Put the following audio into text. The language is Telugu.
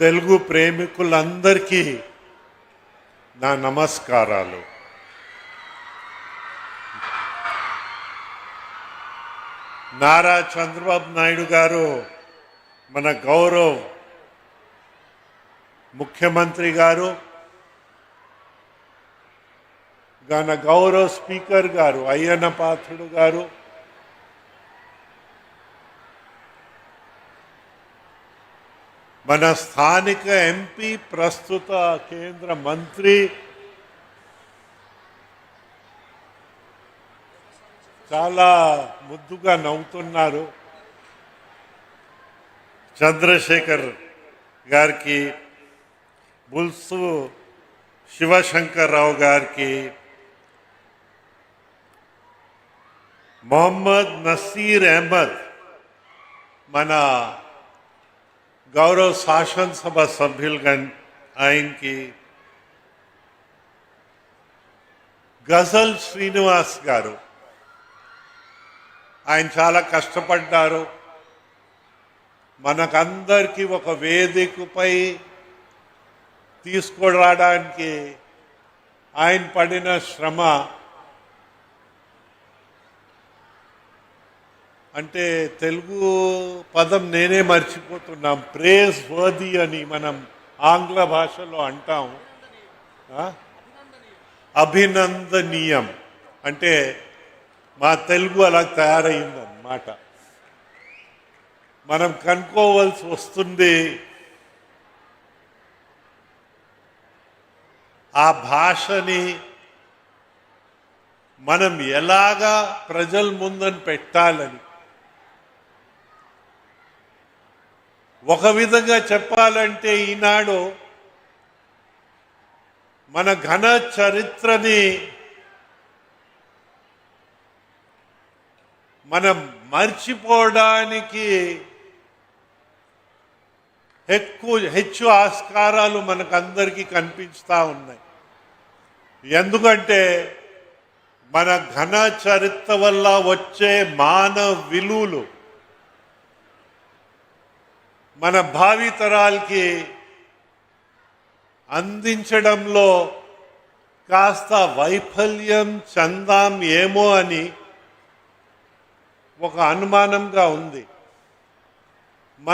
తెలుగు ప్రేమికులందరికీ నా నమస్కారాలు. నారా చంద్రబాబు నాయుడు గారు మన గౌరవ్ ముఖ్యమంత్రి గారు మన గౌరవ్ స్పీకర్ గారు అయ్యన్న పాత్రుడు గారు మన స్థానిక ఎంపీ ప్రస్తుత కేంద్ర మంత్రి చాలా ముద్దుగా నవ్వుతున్నారు. చంద్రశేఖర్ గారికి బుల్సు శివశంకర్రావు గారికి మొహమ్మద్ నసీర్ అహ్మద్ మన గౌరవ శాసనసభ సభ్యులుగా ఆయనకి గజల్ శ్రీనివాస్ గారు. ఆయన చాలా కష్టపడ్డారు. మనకందరికీ ఒక వేదికపై తీసుకురావడానికి ఆయన పడిన శ్రమ అంటే తెలుగు పదం నేనే మర్చిపోతున్నాం. ప్రేస్ వర్ది అని మనం ఆంగ్ల భాషలో అంటాం. అభినందనీయం. అంటే మా తెలుగు అలా తయారైందన్నమాట. మనం కనుక్కోవాల్సి వస్తుంది ఆ భాషని మనం ఎలాగా ప్రజల ముందని పెట్టాలని. ఒక విధంగా చెప్పాలంటే ఈనాడు మన ఘన చరిత్రని మనం మర్చిపోవడానికి ఎక్కువ హెచ్చు ఆస్కారాలు మనకందరికీ కనిపిస్తూ ఉన్నాయి. ఎందుకంటే మన ఘన చరిత్ర వల్ల వచ్చే మానవ విలువలు మన భావితరాలకి అందించడంలో కాస్త వైఫల్యం చెందాం ఏమో అని ఒక అనుమానంగా ఉంది.